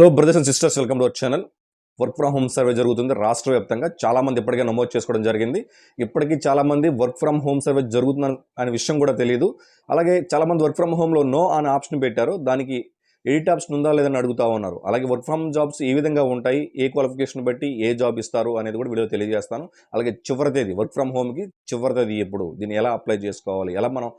Hello brothers and sisters welcome to our channel work from home survey జరుగుతుంది. రాష్ట్ర వ్యాప్తంగా చాలామంది ఇప్పటికే నమోదు చేసుకోవడం జరిగింది. ఇప్పటికీ చాలా మంది వర్క్ ఫ్రమ్ హోమ్ సర్వే జరుగుతుంది అనే విషయం కూడా తెలియదు అలాగే చాలామంది వర్క్ ఫ్రమ్ హోమ్లో నో అనే ఆప్షన్ పెట్టారు. దానికి ఎడిట్ ఆప్షన్ ఉందా లేదని అడుగుతా ఉన్నారు. అలాగే వర్క్ ఫ్రమ్ జాబ్స్ ఏ విధంగా ఉంటాయి. ఏ క్వాలిఫికేషన్ బట్టి ఏ జాబ్ ఇస్తారు అనేది కూడా వీడియో తెలియజేస్తాను. అలాగే చివరి తేదీ వర్క్ ఫ్రమ్ హోమ్కి చివరి తేదీ ఎప్పుడు దీన్ని ఎలా అప్లై చేసుకోవాలి ఎలా మనం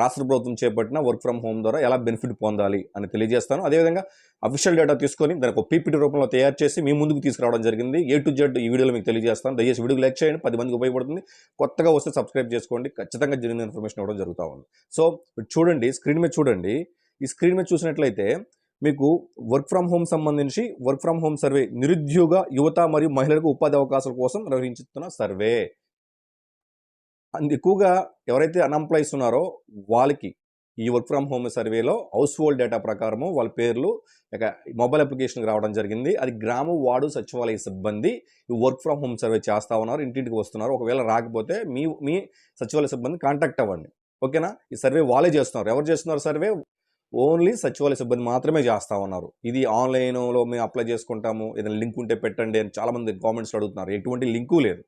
రాష్ట్ర ప్రభుత్వం చేపట్టిన వర్క్ ఫ్రమ్ హోమ్ ద్వారా ఎలా బెనిఫిట్ పొందాలి అని తెలియజేస్తాను. అదేవిధంగా అఫీషియల్ డేటా తీసుకొని దానికి ఒక పీపీటీ రూపంలో తయారు చేసి మీ ముందుకు తీసుకురావడం జరిగింది. ఏ టు జెడ్ ఈ వీడియోలో మీకు తెలియజేస్తాను. దయచేసి వీడియోకి లైక్ చేయండి. పది మందికి ఉపయోగపడుతుంది. కొత్తగా వస్తే సబ్స్క్రైబ్ చేసుకోండి. ఖచ్చితంగా జరిగిన ఇన్ఫర్మేషన్ ఇవ్వడం జరుగుతూ ఉంది. సో చూడండి స్క్రీన్ మీద చూడండి. ఈ స్క్రీన్ మీద చూసినట్లయితే మీకు వర్క్ ఫ్రమ్ హోమ్ సంబంధించి వర్క్ ఫ్రమ్ హోమ్ సర్వే నిరుద్యోగ యువత మరియు మహిళలకు ఉపాధి అవకాశాల కోసం నిర్వహించుతున్న సర్వే. అండ్ ఎక్కువగా ఎవరైతే అన్ఎంప్లాయీస్ ఉన్నారో వాళ్ళకి ఈ వర్క్ ఫ్రమ్ హోమ్ సర్వేలో హౌస్ హోల్డ్ డేటా ప్రకారము వాళ్ళ పేర్లు ఇక మొబైల్ అప్లికేషన్కి రావడం జరిగింది. అది గ్రామ వార్డు సచివాలయ సిబ్బంది ఈ వర్క్ ఫ్రమ్ హోమ్ సర్వే చేస్తూ ఉన్నారు ఇంటింటికి వస్తున్నారు. ఒకవేళ రాకపోతే మీ మీ సచివాలయ సిబ్బంది కాంటాక్ట్ అవ్వండి. ఓకేనా? ఈ సర్వే వాళ్ళే చేస్తున్నారు. ఎవరు చేస్తున్నారు సర్వే? ఓన్లీ సచివాలయ సిబ్బంది మాత్రమే చేస్తా ఉన్నారు. ఇది ఆన్లైన్లో మేము అప్లై చేసుకుంటాము ఏదైనా లింక్ ఉంటే పెట్టండి అని చాలామంది గవర్నమెంట్స్లో అడుగుతున్నారు. ఎటువంటి లింకు లేదు.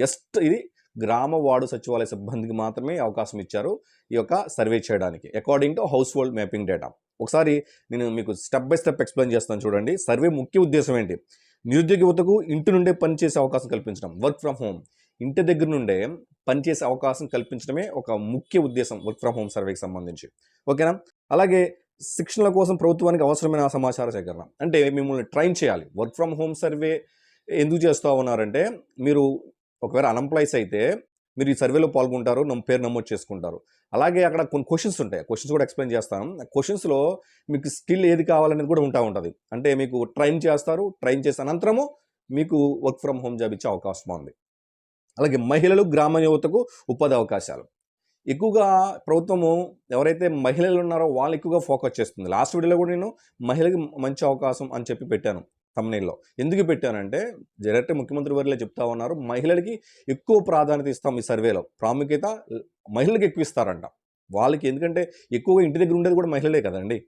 జస్ట్ ఇది గ్రామ వార్డు సచివాలయ సిబ్బందికి మాత్రమే అవకాశం ఇచ్చారు ఈ యొక్క సర్వే చేయడానికి. According to household mapping data ఒకసారి నేను మీకు స్టెప్ బై స్టెప్ ఎక్స్ప్లెయిన్ చేస్తాను చూడండి. సర్వే ముఖ్య ఉద్దేశం ఏంటి? నిరుద్యోగ యువతకు ఇంటి నుండే పనిచేసే అవకాశం కల్పించడం వర్క్ ఫ్రమ్ హోమ్ ఇంటి దగ్గర నుండే పనిచేసే అవకాశం కల్పించడమే ఒక ముఖ్య ఉద్దేశం వర్క్ ఫ్రమ్ హోమ్ సర్వేకి సంబంధించి. ఓకేనా అలాగే శిక్షణల కోసం ప్రభుత్వానికి అవసరమైన సమాచార సేకరణ. అంటే మిమ్మల్ని ట్రైన్ చేయాలి. వర్క్ ఫ్రమ్ హోమ్ సర్వే ఎందుకు చేస్తూ ఉన్నారంటే మీరు ఒకవేళ అన్ఎంప్లాయీస్ అయితే మీరు ఈ సర్వేలో పాల్గొంటారు నమ్మ పేరు నమోదు చేసుకుంటారు. అలాగే అక్కడ కొన్ని క్వశ్చన్స్ ఉంటాయి. క్వశ్చన్స్ కూడా ఎక్స్ప్లెయిన్ చేస్తాను క్వశ్చన్స్లో మీకు స్కిల్ ఏది కావాలనేది కూడా ఉంటా ఉంటుంది. అంటే మీకు ట్రైన్ చేస్తారు. ట్రైన్ చేసిన అనంతరము మీకు వర్క్ ఫ్రమ్ హోమ్ జాబ్ ఇచ్చే అవకాశం ఉంది. అలాగే మహిళలు గ్రామ యువతకు ఉపాధి అవకాశాలు. ఎక్కువగా ప్రభుత్వము ఎవరైతే మహిళలు ఉన్నారో వాళ్ళు ఎక్కువగా ఫోకస్ చేస్తుంది. లాస్ట్ వీడియోలో కూడా నేను మహిళకి మంచి అవకాశం అని చెప్పి పెట్టాను తమిళలో ఎందుకు పెట్టానంటే డైరెక్ట్ ముఖ్యమంత్రి వారిలో చెప్తా ఉన్నారు మహిళలకి ఎక్కువ ప్రాధాన్యత ఇస్తాం ఈ సర్వేలో. ప్రాముఖ్యత మహిళలకు ఎక్కువ ఇస్తారంట. వాళ్ళకి ఎందుకంటే ఎక్కువగా ఇంటి దగ్గర ఉండేది కూడా మహిళలే కదండి.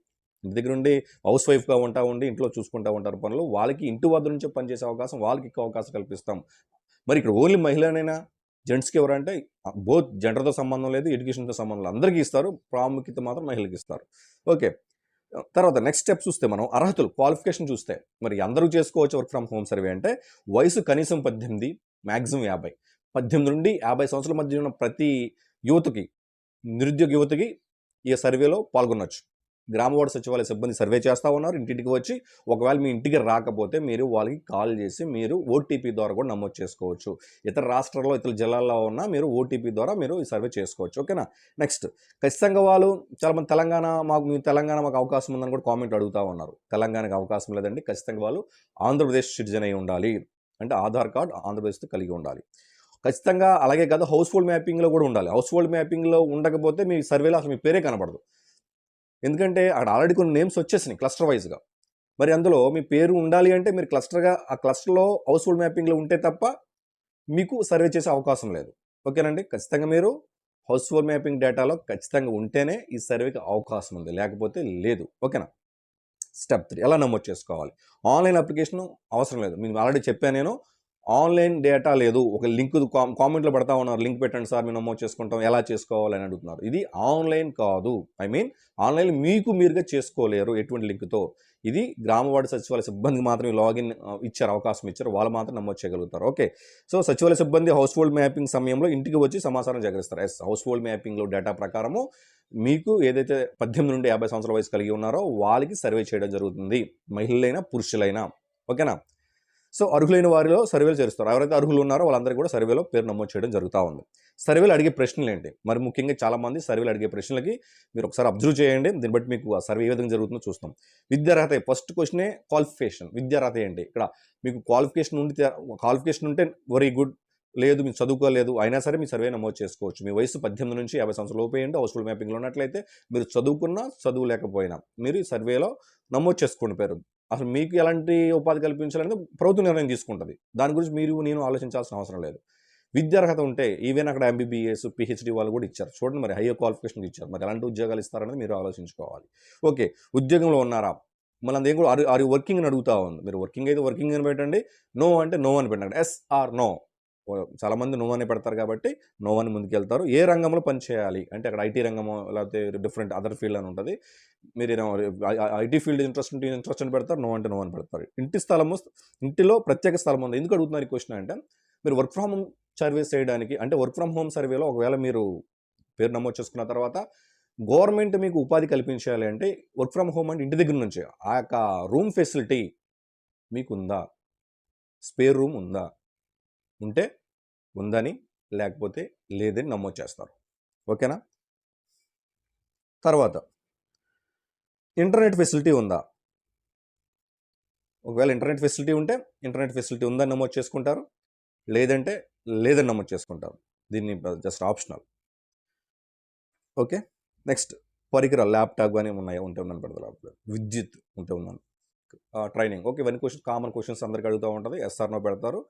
ఇంటి దగ్గర ఉండి హౌస్ వైఫ్గా ఉంటా ఉండి ఇంట్లో చూసుకుంటూ ఉంటారు పనులు వాళ్ళకి ఇంటి వద్ద నుంచే పనిచేసే అవకాశం వాళ్ళకి ఎక్కువ అవకాశం కల్పిస్తాం. మరి ఇక్కడ ఓన్లీ మహిళనైనా? జెంట్స్కి ఎవరంటే బోత్ జెండర్తో సంబంధం లేదు ఎడ్యుకేషన్తో సంబంధం లేదు. అందరికీ ఇస్తారు ప్రాముఖ్యత మాత్రం మహిళకి ఇస్తారు. ఓకే. తర్వాత నెక్స్ట్ స్టెప్ చూస్తే మనం అర్హతలు క్వాలిఫికేషన్ చూస్తే మరి అందరూ చేసుకోవచ్చు వర్క్ ఫ్రమ్ హోమ్ సర్వే అంటే వయసు కనీసం పద్దెనిమిది మ్యాక్సిమం యాభై. పద్దెనిమిది నుండి యాభై సంవత్సరాల మధ్య ఉన్న ప్రతి యువతకి నిరుద్యోగ యువతకి ఈ సర్వేలో పాల్గొనవచ్చు గ్రామవార్డు సచివాలయ సిబ్బంది సర్వే చేస్తూ ఉన్నారు. ఇంటింటికి వచ్చి ఒకవేళ మీ ఇంటికి రాకపోతే మీరు వాళ్ళకి కాల్ చేసి మీరు ఓటీపీ ద్వారా కూడా నమోదు చేసుకోవచ్చు. ఇతర రాష్ట్రాల్లో ఇతర జిల్లాల్లో ఉన్న మీరు ఓటీపీ ద్వారా మీరు ఈ సర్వే చేసుకోవచ్చు. ఓకేనా? నెక్స్ట్ ఖచ్చితంగా వాళ్ళు చాలామంది తెలంగాణ మాకు మీ తెలంగాణ మాకు అవకాశం ఉందని కూడా కామెంట్ అడుగుతూ ఉన్నారు. తెలంగాణకి అవకాశం లేదండి. ఖచ్చితంగా వాళ్ళు ఆంధ్రప్రదేశ్ సిటిజన్ అయి ఉండాలి. అంటే ఆధార్ కార్డ్ ఆంధ్రప్రదేశ్తో కలిగి ఉండాలి. ఖచ్చితంగా అలాగే కదా హౌస్ హోల్డ్ మ్యాపింగ్లో కూడా ఉండాలి. హౌస్ హోల్డ్ మ్యాపింగ్లో ఉండకపోతే మీ సర్వేలో అసలు మీ పేరే కనబడదు. ఎందుకంటే అక్కడ ఆల్రెడీ కొన్ని నేమ్స్ వచ్చేసినాయి క్లస్టర్ వైజ్గా మరి అందులో మీ పేరు ఉండాలి అంటే మీరు క్లస్టర్గా ఆ క్లస్టర్లో హౌస్ హోల్డ్ మ్యాపింగ్లో ఉంటే తప్ప మీకు సర్వే చేసే అవకాశం లేదు. ఓకేనండి ఖచ్చితంగా మీరు హౌస్ హోల్డ్ మ్యాపింగ్ డేటాలో ఖచ్చితంగా ఉంటేనే ఈ సర్వేకి అవకాశం ఉంది. లేకపోతే లేదు. ఓకేనా స్టెప్ త్రీ ఎలా నమోదు చేసుకోవాలి? ఆన్లైన్ అప్లికేషన్ అవసరం లేదు. మీకు ఆల్రెడీ చెప్పాను నేను ఆన్లైన్ డేటా లేదు. ఒక లింక్ కామెంట్లో పెడతా ఉన్నారు. లింక్ పెట్టండి సార్ మేము నమోదు చేసుకుంటాం. ఎలా చేసుకోవాలి అని అడుగుతున్నారు. ఇది ఆన్లైన్ కాదు. ఐ మీన్ ఆన్లైన్ మీకు మీరుగా చేసుకోలేరు ఎటువంటి లింక్తో. ఇది గ్రామవాడ సచివాలయ సిబ్బందికి మాత్రమే లాగిన్ ఇచ్చారు అవకాశం ఇచ్చారు. వాళ్ళు మాత్రం నమోదు చేయగలుగుతారు. ఓకే. సో సచివాలయ సిబ్బంది హౌస్ హోల్డ్ మ్యాపింగ్ సమయంలో ఇంటికి వచ్చి సమాచారం సేకరిస్తారు. ఎస్ హౌస్ హోల్డ్ మ్యాపింగ్లో డేటా ప్రకారము మీకు ఏదైతే పద్దెనిమిది నుండి యాభై సంవత్సరాల వయసు కలిగి ఉన్నారో వాళ్ళకి సర్వే చేయడం జరుగుతుంది. మహిళలైనా పురుషులైనా. ఓకేనా? సో అర్హులైన వారిలో సర్వేలు చేస్తారు ఎవరైతే అర్హులు ఉన్నారో వాళ్ళందరూ కూడా సర్వేలో పేరు నమోదు చేయడం జరుగుతూ ఉంది. సర్వేలు అడిగే ప్రశ్నలు ఏంటి? మరి ముఖ్యంగా చాలామంది సర్వేలు అడిగే ప్రశ్నలకి మీరు ఒకసారి అబ్జర్వ్ చేయండి. దీన్ని బట్టి మీకు ఆ సర్వే ఏ విధంగా జరుగుతుందో చూస్తాం. విద్యార్హత ఫస్ట్ క్వశ్చనే క్వాలిఫికేషన్. విద్యార్హత ఏంటి? ఇక్కడ మీకు క్వాలిఫికేషన్ ఉంటే క్వాలిఫికేషన్ ఉంటే వెరీ గుడ్. లేదు మీరు చదువుకోలేదు అయినా సరే మీ సర్వే నమోదు చేసుకోవచ్చు. మీ వయసు పద్దెనిమిది నుంచి యాభై సంవత్సరాలు లోపు హౌస్ఫుల్ మ్యాపింగ్లో ఉన్నట్లయితే మీరు చదువుకున్నా చదువు లేకపోయినా మీరు సర్వేలో నమోదు చేసుకోండి పేరు. అసలు మీకు ఎలాంటి ఉపాధి కల్పించాలనేది ప్రభుత్వం నిర్ణయం తీసుకుంటుంది. దాని గురించి మీరు నేను ఆలోచించాల్సిన అవసరం లేదు. విద్యార్హత ఉంటే ఈవెన్ అక్కడ ఎంబీబీఎస్ పిహెచ్డీ వాళ్ళు కూడా ఇచ్చారు. చూడండి మరి హైయర్ క్వాలిఫికేషన్ ఇచ్చారు. మరి ఎలాంటి ఉద్యోగాలు ఇస్తారనేది మీరు ఆలోచించుకోవాలి. ఓకే ఉద్యోగంలో ఉన్నారా? మళ్ళీ అందుకే కూడా ఆరు ఆరు వర్కింగ్ అని అడుగుతా ఉంది. మీరు వర్కింగ్ అయితే వర్కింగ్ అని పెట్టండి. నో అంటే నో అని పెట్టండి. ఎస్ ఆర్ నో చాలామంది నో పెడతారు కాబట్టి నోవాని ముందుకెళ్తారు. ఏ రంగంలో పని చేయాలి? అంటే అక్కడ ఐటీ రంగమో లేకపోతే డిఫరెంట్ అదర్ ఫీల్డ్ అని ఉంటుంది. మీరు ఐటీ ఫీల్డ్ ఇంట్రెస్ట్ ఉంటే ఇంట్రెస్ట్ అని పెడతారు నో అంటే నో అని పెడతారు. ఇంటి స్థలము ఇంటిలో ప్రత్యేక స్థలం ఉంది. ఎందుకు అడుగుతున్నారు ఈ క్వశ్చన్ అంటే మీరు వర్క్ ఫ్రమ్ హోమ్ సర్వీస్ చేయడానికి అంటే వర్క్ ఫ్రమ్ హోమ్ సర్వేలో ఒకవేళ మీరు పేరు నమోదు చేసుకున్న తర్వాత గవర్నమెంట్ మీకు ఉపాధి కల్పించాలి అంటే వర్క్ ఫ్రమ్ హోమ్ అంటే ఇంటి దగ్గర నుంచి ఆ యొక్క రూమ్ ఫెసిలిటీ మీకు ఉందా స్పేర్ రూమ్ ఉందా? ఉంటే ఉందని లేకపోతే లేదని నమోదు చేస్తారు. ఓకేనా? తర్వాత ఇంటర్నెట్ ఫెసిలిటీ ఉందా? ఒకవేళ ఇంటర్నెట్ ఫెసిలిటీ ఉంటే ఇంటర్నెట్ ఫెసిలిటీ ఉందని నమోదు చేసుకుంటారు. లేదంటే లేదని నమోదు చేసుకుంటారు. దీన్ని జస్ట్ ఆప్షనల్. ఓకే? నెక్స్ట్ పరికరాలు ల్యాప్టాప్ కానీ ఉన్నాయి? ఉంటే ఉన్నాను పెడతారు? విద్యుత్ ఉంటే ఉన్నాను ట్రైనింగ్. ఓకే ఇవన్నీ క్వశ్చన్ కామన్ క్వశ్చన్స్ అందరికి అడుగుతూ ఉంటుంది. ఎస్ఆర్నో పెడతారు.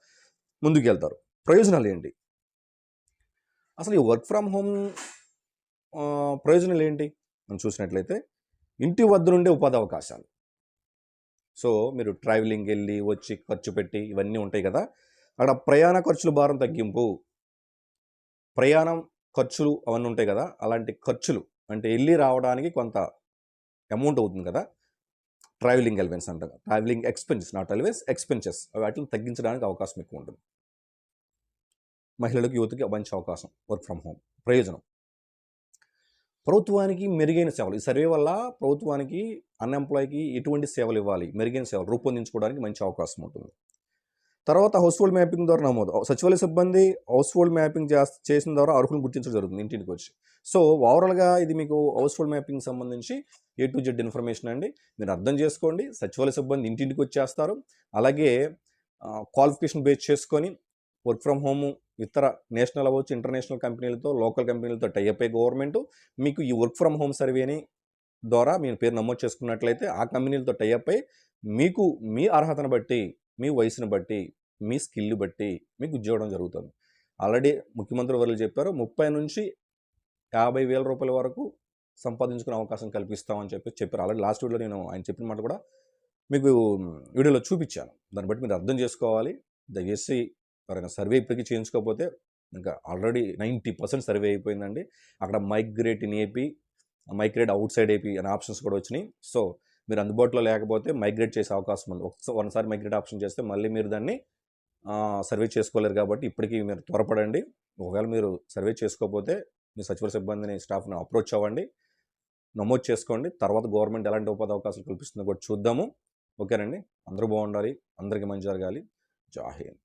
ముందుకు వెళ్తారు ప్రయోజనాలు ఏంటి అసలు ఈ వర్క్ ఫ్రమ్ హోమ్ ప్రయోజనాలు ఏంటి మనం చూసినట్లయితే ఇంటి వద్ద నుండే ఉపాధి అవకాశాలు. సో మీరు ట్రావెలింగ్ వెళ్ళి వచ్చి ఖర్చు పెట్టి ఇవన్నీ ఉంటాయి కదా అక్కడ ప్రయాణ ఖర్చుల భారం తగ్గింపు ప్రయాణం ఖర్చులు అవన్నీ ఉంటాయి కదా అలాంటి ఖర్చులు అంటే వెళ్ళి రావడానికి కొంత అమౌంట్ అవుతుంది కదా ట్రావెలింగ్ ఎలివెన్స్ అంటారు travelling expenses not always expenses వాటిని తగ్గించడానికి అవకాశం ఎక్కువ ఉంటుంది. మహిళలకు యువతకి మంచి అవకాశం వర్క్ ఫ్రమ్ హోమ్ ప్రయోజనం. ప్రభుత్వానికి మెరుగైన సేవలు. ఈ సర్వే వల్ల ప్రభుత్వానికి అన్ఎంప్లాయ్కి ఎటువంటి సేవలు ఇవ్వాలి? మెరుగైన సేవలు రూపొందించుకోవడానికి మంచి అవకాశం ఉంటుంది. తర్వాత హౌస్ హోల్డ్ మ్యాపింగ్ ద్వారా నమోదు. సచివాలయ సిబ్బంది హౌస్ హోల్డ్ మ్యాపింగ్ చేసిన ద్వారా అర్హులను గుర్తించడం జరుగుతుంది ఇంటింటికి వచ్చి. సో ఓవరాల్గా ఇది మీకు హౌస్ హోల్డ్ మ్యాపింగ్ సంబంధించి ఏ టు జెడ్ ఇన్ఫర్మేషన్ అండి. మీరు అర్థం చేసుకోండి. సచివాలయ సిబ్బంది ఇంటింటికి వచ్చేస్తారు. అలాగే క్వాలిఫికేషన్ బేస్ చేసుకొని వర్క్ ఫ్రమ్ హోమ్ ఇతర నేషనల్ అవ్వచ్చు ఇంటర్నేషనల్ కంపెనీలతో లోకల్ కంపెనీలతో టైఅప్ అయ్యే గవర్నమెంట్ మీకు ఈ వర్క్ ఫ్రమ్ హోమ్ సర్వేని ద్వారా మీ పేరు నమోదు చేసుకున్నట్లయితే ఆ కంపెనీలతో టైఅప్ అయ్యి మీకు మీ అర్హతను బట్టి మీ వయసును బట్టి మీ స్కిల్ బట్టి మీకు ఉద్యోగం జరుగుతుంది. ఆల్రెడీ ముఖ్యమంత్రి వర్లు చెప్పారు ముప్పై నుంచి యాభై వేల రూపాయల వరకు సంపాదించుకునే అవకాశం కల్పిస్తామని చెప్పి చెప్పారు. ఆల్రెడీ లాస్ట్ వీడియోలో నేను ఆయన చెప్పిన మాట కూడా మీకు వీడియోలో చూపించాను. దాన్ని బట్టి మీరు అర్థం చేసుకోవాలి. దయచేసి ఎవరైనా సర్వే ఇప్పటికీ చేయించుకోకపోతే ఇంకా ఆల్రెడీ నైంటీ పర్సెంట్ సర్వే అయిపోయిందండి. అక్కడ migrate in AP migrate outside AP అనే ఆప్షన్స్ కూడా వచ్చినాయి. సో మీరు అందుబాటులో లేకపోతే మైగ్రేట్ చేసే అవకాశం ఉంది. ఒకసారి మైగ్రేట్ ఆప్షన్ చేస్తే మళ్ళీ మీరు దాన్ని సర్వే చేసుకోలేరు కాబట్టి ఇప్పటికీ మీరు త్వరపడండి. ఒకవేళ మీరు సర్వే చేసుకోకపోతే మీ సచివ సిబ్బందిని స్టాఫ్ని అప్రోచ్ అవ్వండి. నమోదు చేసుకోండి. తర్వాత గవర్నమెంట్ ఎలాంటి ఉపాధి అవకాశాలు కల్పిస్తుందో కూడా చూద్దాము. ఓకేనండి? అందరూ బాగుండాలి. అందరికీ మంచి జరగాలి. జాహీన్